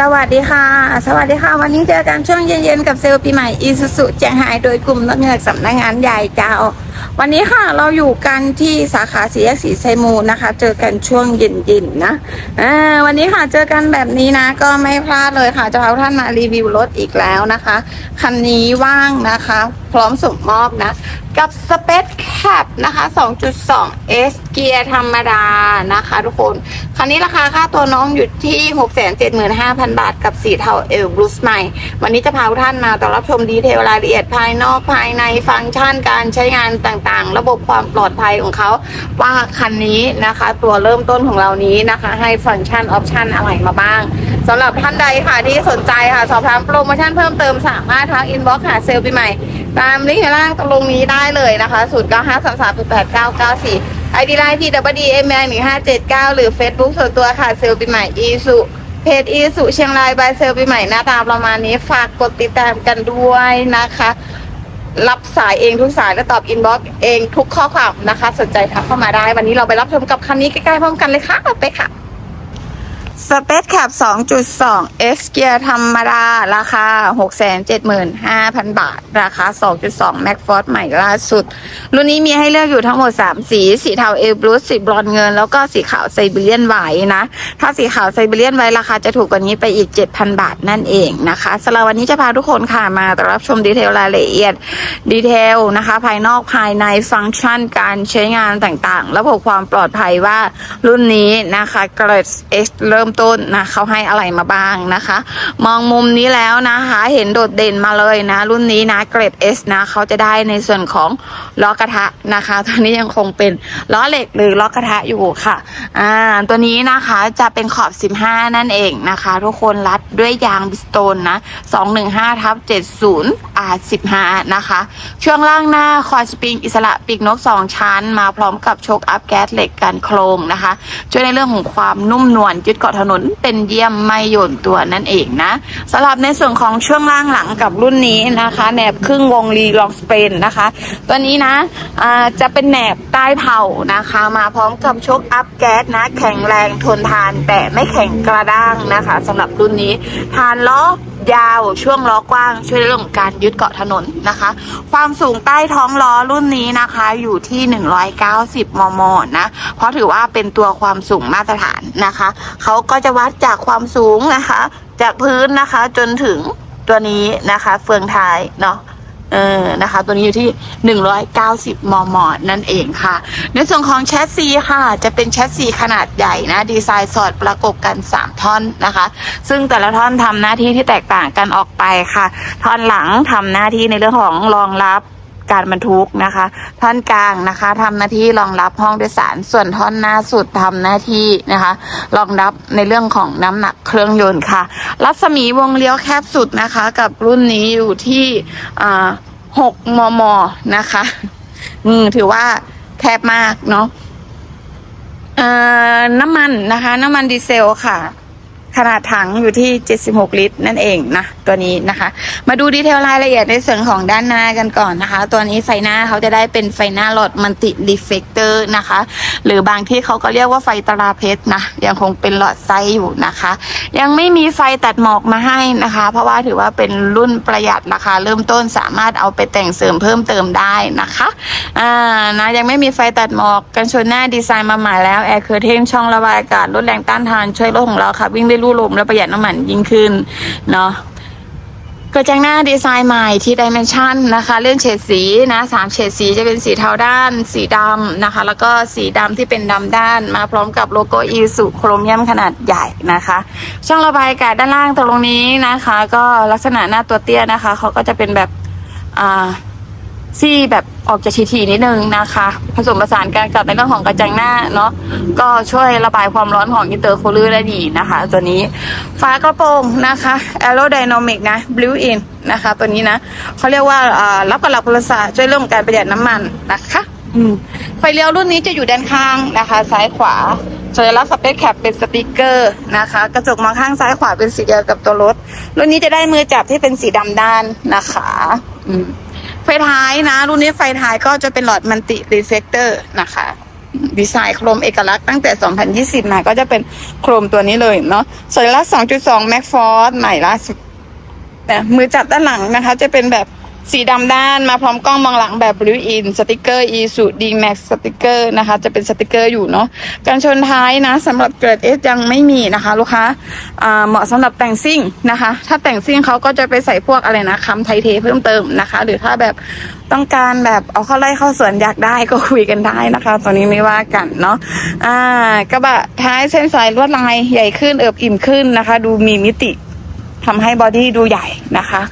สวัสดีค่ะ สวัสดีค่ะ วันนี้เจอกันช่วงเย็นๆกับเซลล์ปีใหม่อีสุสุเจียงไฮ้โดยกลุ่มนักเงินสำนักงานใหญ่เจ้า วันนี้ค่ะเราอยู่กันที่สาขาสีแยกสีไซมูนะคะ เจอกันช่วงเย็นๆนะวันนี้ค่ะเจอกันแบบนี้นะ ก็ไม่พลาดเลยค่ะจะพาท่านมารีวิวรถอีกแล้วนะคะคันนี้ว่างนะคะ พร้อมส่งมอบนะ กับ Space Cap นะคะ 2.2 S เกียร์ธรรมดานะคะ ทุกคน คันนี้ราคาค่าตัวน้องอยู่ที่ 675,000 บาทกับสีเทาเอลบลูสใหม่ วันนี้จะพาทุกท่านมาต้อนรับชมดีเทลรายละเอียดภายนอกภายในฟังก์ชันการใช้งานต่างๆ ระบบความปลอดภัยของเขาว่าคันนี้นะคะ ตัวเริ่มต้นของเรานี้นะคะ ให้ฟังก์ชันออปชันอะไรมาบ้างสำหรับท่านใดค่ะที่สนใจค่ะ สอบถามโปรโมชั่นเพิ่มเติมสามารถทักอินบ็อกซ์หาเซลล์ปีใหม่ ตามลิงก์ข้างล่างตรงนี้ได้เลยนะคะ0 9 5 3 3 8 9 9 4 ไอดีไลน์ที่ w d m 1 5 7 9หรือ Facebook ส่วนตัวค่ะเซลล์ปีใหม่อีสุเพจอีสุเชียงรายบายเซลล์ปีใหม่หน้าตาประมาณนี้ฝากกดติดตามกันด้วยนะคะ รับสายเองทุกสายและตอบอินบ็อกซ์เองทุกข้อความนะคะ สนใจทักเข้ามาได้ วันนี้เราไปรับชมกับคันนี้ใกล้ๆพร้อมกันเลยค่ะไปค่ะ Space Cap 2.2 S เกียร์ธรรมดา ราคา 675,000 บาท ราคา 2.2 Max Force ใหม่ล่าสุด รุ่นนี้มีให้เลือกอยู่ทั้งหมด 3 สี สีเทาเอ b บลูสีบรอนเงิน แล้วก็สีขาวไซบีเรียนไวท์นะ ถ้าสีขาวไซบีเรียนไวท์ราคาจะถูกกว่านี้ไปอีก 7,000 บาทนั่นเองนะคะสำหรับวันนี้จะพาทุกคนค่ะมารับชมดีเทลรายละเอียด ดีเทลนะคะ ภายนอกภายในฟังก์ชันการใช้งานต่างๆ ระบบความปลอดภัยว่ารุ่นนี้นะคะเกรด X เริ่มต้นนะเขาให้อะไรมาบ้างนะคะ มองมุมนี้แล้วนะคะ เห็นโดดเด่นมาเลยนะ รุ่นนี้นะเกรด S นะเขาจะได้ในส่วนของล้อกระทะนะคะตัวนี้ยังคงเป็นล้อเหล็กหรือล้อกระทะอยู่ค่ะอ่าตัวนี้นะคะจะเป็นขอบ 15 นั่นเองนะคะ ทุกคนรัดด้วยยางบิสโตนนะ 215ทับ70 R15 นะคะ ช่วงล่างหน้าคอยสปริงอิสระปีกนก 2 ชั้น มาพร้อมกับโชคอัพแก๊สเหล็กกันโครงนะคะ ช่วยในเรื่องของความนุ่มนวลยึดเกาะถนนเป็นเยี่ยมไม่โยนตัวนั่นเองนะสำหรับในส่วนของช่วงล่างหลังกับรุ่นนี้นะคะแหนบครึ่งวงรีลองสเปนนะคะ ตัวนี้นะจะเป็นแหนบใต้เผานะคะ มาพร้อมกับชกอัพแก๊สนะแข็งแรงทนทานแต่ไม่แข็งกระด้างนะคะสำหรับรุ่นนี้ทานล้อ ยาวช่วงล้อกว้าง ช่วยเรื่องของการยึดเกาะถนนนะคะ ความสูงใต้ท้องล้อรุ่นนี้นะคะอยู่ที่ 190 มม นะ เพราะถือว่าเป็นตัวความสูงมาตรฐานนะคะ เขาก็จะวัดจากความสูงนะคะ จากพื้นนะคะจนถึงตัวนี้นะคะ เฟืองท้ายเนาะ เออนะคะ ตัวนี้อยู่ที่ 190 มม นั่นเองค่ะ ในส่วนของแชสซีค่ะ จะเป็นแชสซีขนาดใหญ่นะ ดีไซน์สอดประกบกัน 3 ท่อนนะคะ ซึ่งแต่ละท่อนทำหน้าที่ที่แตกต่างกันออกไปค่ะ ท่อนหลังทำหน้าที่ในเรื่องของรองรับ การบรรทุกนะคะ ท่อนกลางนะคะทำหน้าที่รองรับห้องโดยสาร ส่วนท่อนหน้าสุดทำหน้าที่นะคะ รองรับในเรื่องของน้ำหนักเครื่องยนต์ค่ะ รัศมีวงเลี้ยวแคบสุดนะคะ กับรุ่นนี้อยู่ที่อ่าหกมมนะคะ อืมถือว่าแคบมากเนาะน้ำมันนะคะ น้ำมันดีเซลค่ะ ขนาดถังอยู่ที่ 76 ลิตร นั่นเองนะตัวนี้นะคะ มาดูดีเทลรายละเอียดในส่วนของด้านหน้ากันก่อนนะคะ ตัวนี้ไฟหน้าเขาจะได้เป็นไฟหน้าหลอดมันติรีเฟกเตอร์นะคะ หรือบางที่เขาก็เรียกว่าไฟตราเพชรนะยังคงเป็นหลอดไซส์อยู่นะคะ ยังไม่มีไฟตัดหมอกมาให้นะคะ เพราะว่าถือว่าเป็นรุ่นประหยัดราคาเริ่มต้นสามารถเอาไปแต่งเสริมเพิ่มเติมได้นะคะอ่านะยังไม่มีไฟตัดหมอกกันชนหน้าดีไซน์มาใหม่แล้วแอร์เคอร์เทนช่องระบายอากาศลดแรงต้านทานช่วยรถของเราค่ะวิ่งได้ลู่ลมและประหยัดน้ำมันยิ่งขึ้นเนาะกระจังหน้าดีไซน์ใหม่ที่ดิเมนชันนะคะ เรื่องเฉดสีนะสามเฉดสีจะเป็นสีเทาด้าน สีดำนะคะ แล้วก็สีดำที่เป็นดำด้าน มาพร้อมกับโลโก้อีสุโครเมียมขนาดใหญ่นะคะ ช่องระบายอากาศด้านล่างตรงนี้นะคะ ก็ลักษณะหน้าตัวเตี้ยนะคะเขาก็จะเป็นแบบอ่า ซี่แบบออกจากทีๆนิดนึงนะคะ ผสมผสานกันกับในเรื่องของกระจังหน้าเนาะก็ช่วยระบายความร้อนของอินเตอร์โคลเลอร์ได้ดีนะคะ ตัวนี้ฝากระโปรงนะคะ aerodynamic นะ blue in นะคะ ตัวนี้นะเขาเรียกว่ารับกับหลักพลศาสตร์ช่วยเรื่องการประหยัดน้ำมันนะคะไฟเลี้ยวรุ่นนี้จะอยู่ด้านข้างนะคะ ซ้ายขวาสัญลักษณ์สเปซแคปเป็นสติกเกอร์นะคะ กระจกมองข้างซ้ายขวาเป็นสีเดียวกับตัวรถ รุ่นนี้จะได้มือจับที่เป็นสีดำด้านนะคะ อืม ฟท้ายนะ รุ่นนี้ไฟท้ายก็จะเป็นหลอดมันติรีเฟกเตอร์นะคะ ดีไซน์โครมเอกลักษณ์ตั้งแต่ 2020 มาก็จะเป็นโครมตัวนี้เลยเนาะสัญลักษณ์2.2 Mac Force ใหม่ล่าสุดมือจับด้านหลังนะคะ จะเป็นแบบ สีดำด้านมาพร้อมกล้องมองหลังแบบบลูอินสติกเกอร์ e สูดีแม็กสติกเกอร์นะคะ จะเป็นสติกเกอร์อยู่เนาะการชนท้ายนะสำหรับเกรดเอสยังไม่มีนะคะ ลูกค้าเหมาะสำหรับแต่งซิ่งนะคะ ถ้าแต่งซิ่งเขาก็จะไปใส่พวกอะไรนะคำไทยเทเพิ่มเติมนะคะ หรือถ้าแบบต้องการแบบเอาเข้าไร่เข้าสวนอยากได้ก็คุยกันได้นะคะตอนนี้ไม่ว่ากันเนาะอ่ากระบะท้ายเส้นสายลวดลายใหญ่ขึ้นเอิบอิ่มขึ้นนะคะ ดูมีมิติทำให้บอดี้ดูใหญ่นะคะ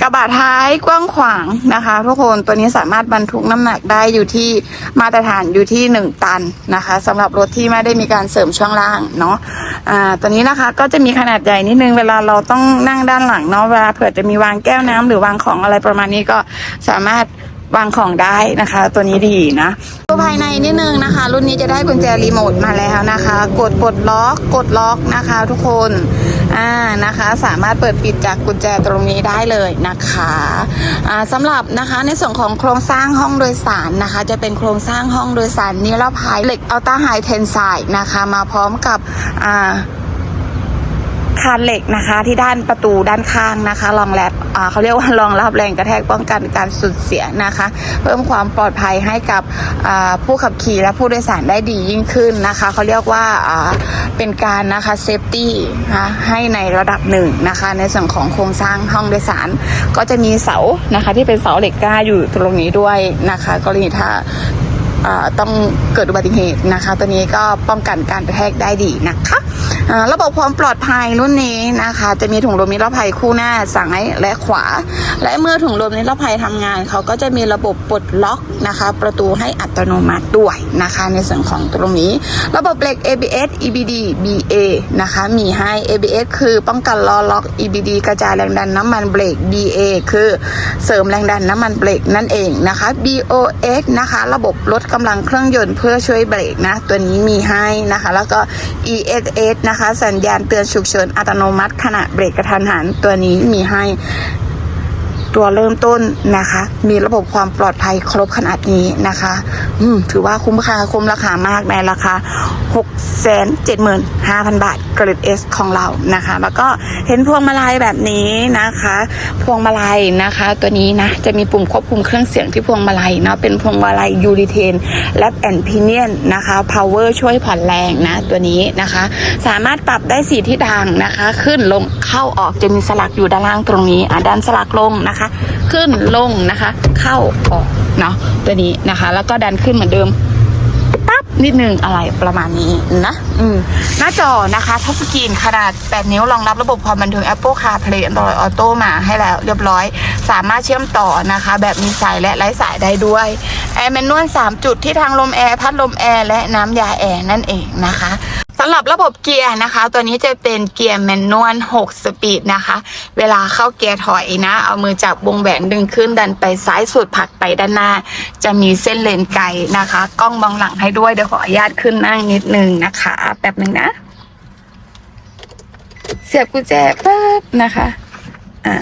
กระบะท้ายกว้างขวางนะคะ ทุกคนตัวนี้สามารถบรรทุกน้ำหนักได้อยู่ที่มาตรฐานอยู่ที่หนึ่งตันนะคะสำหรับรถที่ไม่ได้มีการเสริมช่วงล่างเนาะอ่าตัวนี้นะคะก็จะมีขนาดใหญ่นิดนึงเวลาเราต้องนั่งด้านหลังเนาะเวลาเผื่อจะมีวางแก้วน้ำหรือวางของอะไรประมาณนี้ก็สามารถ วางของได้นะคะ ตัวนี้ดีนะตัวภายในนิดนึงนะคะ รุ่นนี้จะได้กุญแจรีโมทมาแล้วนะคะ กดปลดล็อกกดล็อกนะคะ ทุกคนอ่านะคะ สามารถเปิดปิดจากกุญแจตรงนี้ได้เลยนะคะอ่าสำหรับนะคะในส่วนของโครงสร้างห้องโดยสารนะคะ จะเป็นโครงสร้างห้องโดยสารนิรภัยเหล็กอัลต้าไฮเทนไซด์นะคะ มาพร้อมกับอ่า คานเหล็กนะคะ ที่ด้านประตูด้านข้างนะคะรองรับเขาเรียกว่ารองรับแรงกระแทกป้องกันการสูญเสียนะคะ เพิ่มความปลอดภัยให้กับผู้ขับขี่และผู้โดยสารได้ดียิ่งขึ้นนะคะเขาเรียกว่าเป็นการนะคะเซฟตี้นะให้ในระดับหนึ่งนะคะ ในส่วนของโครงสร้างห้องโดยสาร ก็จะมีเสานะคะ ที่เป็นเสาเหล็กกล้าอยู่ตรงนี้ด้วยนะคะกรณีถ้า ต้องเกิดอุบัติเหตุนะคะ ตัวนี้ก็ป้องกันการกระแทกได้ดีนะคะระบบความปลอดภัยรุ่นนี้นะคะ จะมีถุงลมนิรภัยคู่หน้าซ้ายและขวา และเมื่อถุงลมนิรภัยทำงาน เขาก็จะมีระบบปลดล็อกนะคะ ประตูให้อัตโนมัติด้วยนะคะ ในส่วนของตรงนี้ ระบบเหล็ก ABS EBD BA นะคะมีให้ ABS คือป้องกันล้อล็อก EBD กระจายแรงดันน้ำมันเบรก BA คือเสริมแรงดันน้ำมันเบรกนั่นเองนะคะ BOX นะคะ ระบบลดกำลังเครื่องยนต์เพื่อช่วยเบรกนะ ตัวนี้มีให้นะคะ แล้วก็ ESS นะคะ สัญญาณเตือนฉุกเฉินอัตโนมัติขณะเบรกกระทันหันตัวนี้มีให้ ตัวเริ่มต้นนะคะ มีระบบความปลอดภัยครบขนาดนี้นะคะ อืมถือว่าคุ้มค่าคุ้มราคามากในราคา 6 7 5 0 0 0 บาทเกรด S ของเรานะคะ แล้วก็เห็นพวงมาลัยแบบนี้นะคะ พวงมาลัยนะคะ ตัวนี้นะจะมีปุ่มควบคุมเครื่องเสียงที่พวงมาลัยเนาะเป็นพวงมาลัยยูริเทนและแอนพิเนียนนะคะ power ช่วยผ่อนแรงนะตัวนี้นะคะ สามารถปรับได้สีที่ดังนะคะ ขึ้นลงเข้าออกจะมีสลักอยู่ด้านล่างตรงนี้อะด้านสลักลงนะคะขึ้นลงนะคะ เข้าออกเนาะตัวนี้นะคะ แล้วก็ดันขึ้นเหมือนเดิมปั๊บนิดนึงอะไรประมาณนี้นะอืมหน้าจอนะคะทัชสกรีนขนาด 8 นิ้วรองรับระบบความบันเทิง Apple CarPlay Android Auto มาให้แล้วเรียบร้อย สามารถเชื่อมต่อนะคะ แบบมีสายและไร้สายได้ด้วยแอร์แมนนวล3จุดที่ทางลมแอร์พัดลมแอร์และน้ำยาแอร์นั่นเองนะคะ สำหรับระบบเกียร์นะคะ ตัวนี้จะเป็นเกียร์แมนนวล 6 สปีดนะคะ เวลาเข้าเกียร์ถอยนะ เอามือจับวงแหวนดึงขึ้นดันไปซ้ายสุดผักไปด้านหน้า จะมีเส้นเลนไกลนะคะ กล้องมองหลังให้ด้วย เดี๋ยวขออนุญาตขึ้นนั่งนิดนึงนะคะแป๊บหนึ่งนะ เสียบกุญแจปั๊บนะคะ อ่า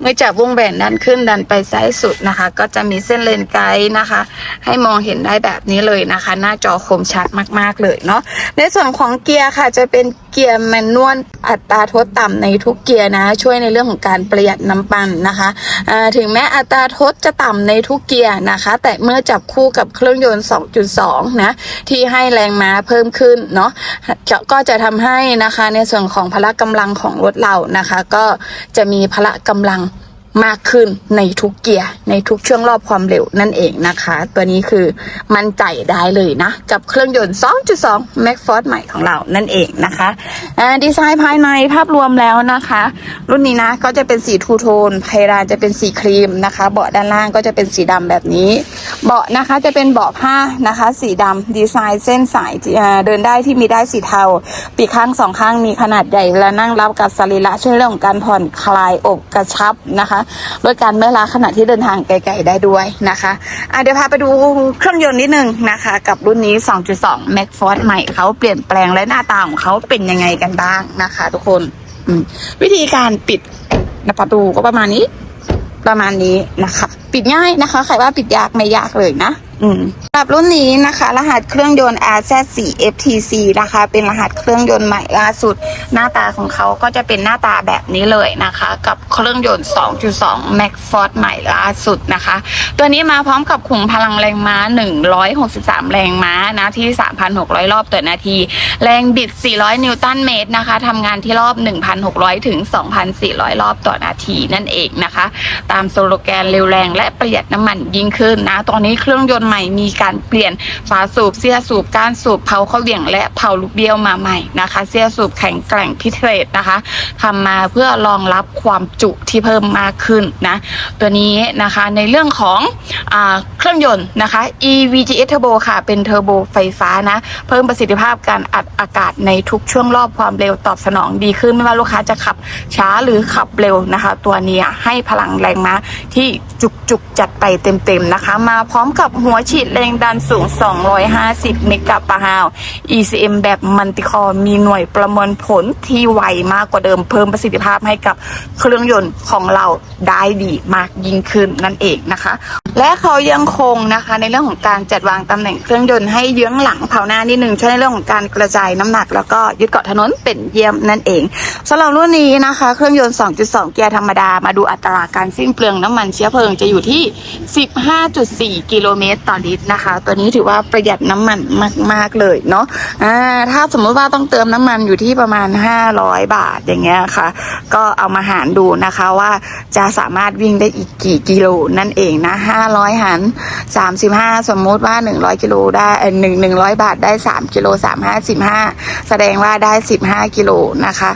เมื่อจับวงแหวนดันขึ้นดันไปซ้ายสุดนะคะ ก็จะมีเส้นเลนไกด์นะคะ ให้มองเห็นได้แบบนี้เลยนะคะ หน้าจอคมชัดมากๆเลยเนาะในส่วนของเกียร์ค่ะจะเป็น เกียร์แมนนวลอัตราทดต่ำในทุกเกียร์นะ ช่วยในเรื่องของการประหยัดน้ำมันนะคะถึงแม้อัตราทดจะต่ำในทุกเกียร์นะคะ แต่เมื่อจับคู่กับเครื่องยนต์ 2.2 นะที่ให้แรงม้าเพิ่มขึ้นเนาะจะก็จะทำให้นะคะในส่วนของพละกำลังของรถเรานะคะ ก็จะมีพละกำลัง มากขึ้นในทุกเกียร์ในทุกช่วงรอบความเร็วนั่นเองนะคะ ตัวนี้คือมั่นใจได้เลยนะ กับเครื่องยนต์ 2.2 Max Force ใหม่ของเรานั่นเองนะคะดีไซน์ภายในภาพรวมแล้วนะคะ รุ่นนี้นะก็จะเป็นสีทูโทนไพรานจะเป็นสีครีมนะคะ เบาะด้านล่างก็จะเป็นสีดำแบบนี้ เบาะนะคะจะเป็นเบาะผ้านะคะ สีดำดีไซน์เส้นสายเดินได้ที่มีได้สีเทา ปีกข้างสองข้างมีขนาดใหญ่และนั่งรับกับสรีระช่วยเรื่องของการผ่อนคลายอกกระชับนะคะลดการเมื่อล้าขณะที่เดินทางไกลๆได้ด้วยนะคะอะเดี๋ยวพาไปดูเครื่องยนต์นิดนึงนะคะ กับรุ่นนี้ 2.2 Max Force ใหม่เขาเปลี่ยนแปลงและหน้าตาของเขาเป็นยังไงกันบ้างนะคะ ทุกคนวิธีการปิดประตูก็ประมาณนี้ ประมาณนี้นะคะ ปิดง่ายนะคะ ใครว่าปิดยากไม่ยากเลยนะ อืมสำหรับรุ่นนี้นะคะ รหัสเครื่องยนต์ RZ4 FTC นะคะ เป็นรหัสเครื่องยนต์ใหม่ล่าสุด หน้าตาของเขาก็จะเป็นหน้าตาแบบนี้เลยนะคะ กับเครื่องยนต์ 2.2 Max Force ใหม่ล่าสุดนะคะ ตัวนี้มาพร้อมกับขุมพลังแรงม้า 163 แรงม้านะที่ 3,600 รอบต่อนาที แรงบิด 400 นิวตันเมตรนะคะทำงานที่รอบ 1,600 ถึง 2,400 รอบต่อนาทีนั่นเองนะคะ ตามสโลแกนเร็วแรงและประหยัดน้ำมันยิ่งขึ้นนะตอนนี้เครื่องยนต์ใหม่มีการเปลี่ยนฝาสูบเสี้ยสูบก้านสูบเผาเข้าเหลี่ยงและเผาลูกเบี้ยวมาใหม่นะคะ เสี้ยสูบแข็งแกร่งพิเศษนะคะทำมาเพื่อรองรับความจุที่เพิ่มมากขึ้นนะตัวนี้นะคะในเรื่องของ เครื่องยนต์นะคะ EVGS Turbo ค่ะ เป็นเทอร์โบไฟฟ้านะ เพิ่มประสิทธิภาพการอัดอากาศในทุกช่วงรอบความเร็วตอบสนองดีขึ้น ไม่ว่าลูกค้าจะขับช้าหรือขับเร็วนะคะ ตัวนี้ให้พลังแรงม้าที่จุกจุกๆ จัดไปเต็มๆนะคะ มาพร้อมกับหัวฉีดแรงดันสูง 250 เมกะปะฮาว ECM แบบมัลติคอร์มีหน่วยประมวลผลที่ไวมากกว่าเดิมเพิ่มประสิทธิภาพให้กับเครื่องยนต์ของเราได้ดีมากยิ่งขึ้นนั่นเองนะคะ และเขายังคงนะคะในเรื่องของการจัดวางตำแหน่งเครื่องยนต์ให้เยื้องหลังเผาหน้านิดหนึ่งช่วยในเรื่องของการกระจายน้ำหนัก แล้วก็ยึดเกาะถนนเป็นเยี่ยมนั่นเองสำหรับรุ่นนี้นะคะ เครื่องยนต์ 2.2 เกียร์ธรรมดามาดูอัตราการสิ้นเปลืองน้ำมันเชื้อเพลิงจะอยู่ที่ 15.4 กิโลเมตรต่อลิตรนะคะ ตัวนี้ถือว่าประหยัดน้ำมันมาก ๆ เลยเนาะอ่าถ้าสมมติว่าต้องเติมน้ำมันอยู่ที่ประมาณ 500 บาทอย่างเงี้ยค่ะ ก็เอามาหารดูนะคะว่าจะสามารถวิ่งได้อีกกี่กิโลนั่นเองนะ500หาร35สมมุติว่า100กิโลได้เออหนึ่งหนึ่งร้อยบาทได้3กิโล3 5 15แสดงว่าได้15กิโลนะคะ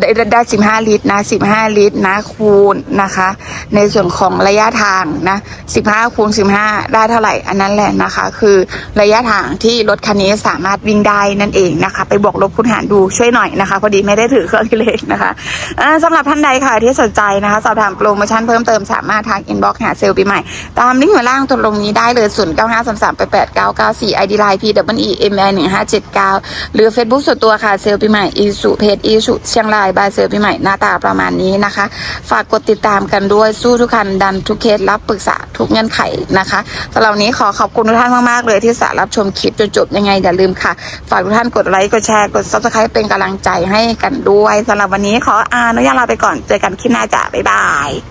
ได้ได้ได้15ลิตรนะ15ลิตรนะคูณนะคะ ในส่วนของระยะทางนะ15คูณ15ได้เท่าไหร่อันนั้นแหละนะคะ คือระยะทางที่รถคันนี้สามารถวิ่งได้นั่นเองนะคะ ไปบวกลบคูณหารดูช่วยหน่อยนะคะ พอดีไม่ได้ถือเครื่องคิดเลขนะคะอ่าสำหรับท่านใดค่ะที่สนใจนะคะ สอบถามโปรโมชั่นเพิ่มเติมสามารถทางอินบ็อกซ์หาเซลล์ปีใหม่ ตามลิงก์หัวล่างตรงนี้ได้เลย0 9 5 3 3 8 8 9 9 4 ID Line P W E M I 1 5 7 9หนึ่งห้าเจ็ดเก้าหรือ Facebook ส่วนตัวค่ะเซลล์ปีใหม่อีสุเพจอีสุเชียงรายบายเซลล์ปีใหม่หน้าตาประมาณนี้นะคะ ฝากกดติดตามกันด้วยสู้ทุกคันดันทุกเคสรับปรึกษาทุกเงื่อนไขนะคะสำหรับนี้ขอขอบคุณทุกท่านมากๆเลยที่สารับชมคลิปจนจบยังไงอย่าลืมค่ะ ฝากทุกท่านกดไลค์กดแชร์กดซับสไครป์เป็นกำลังใจให้กันด้วยสำหรับวันนี้ขออาอนุญาตลาไปก่อนเจอกันคลิปหน้าจ้ะบ๊ายบาย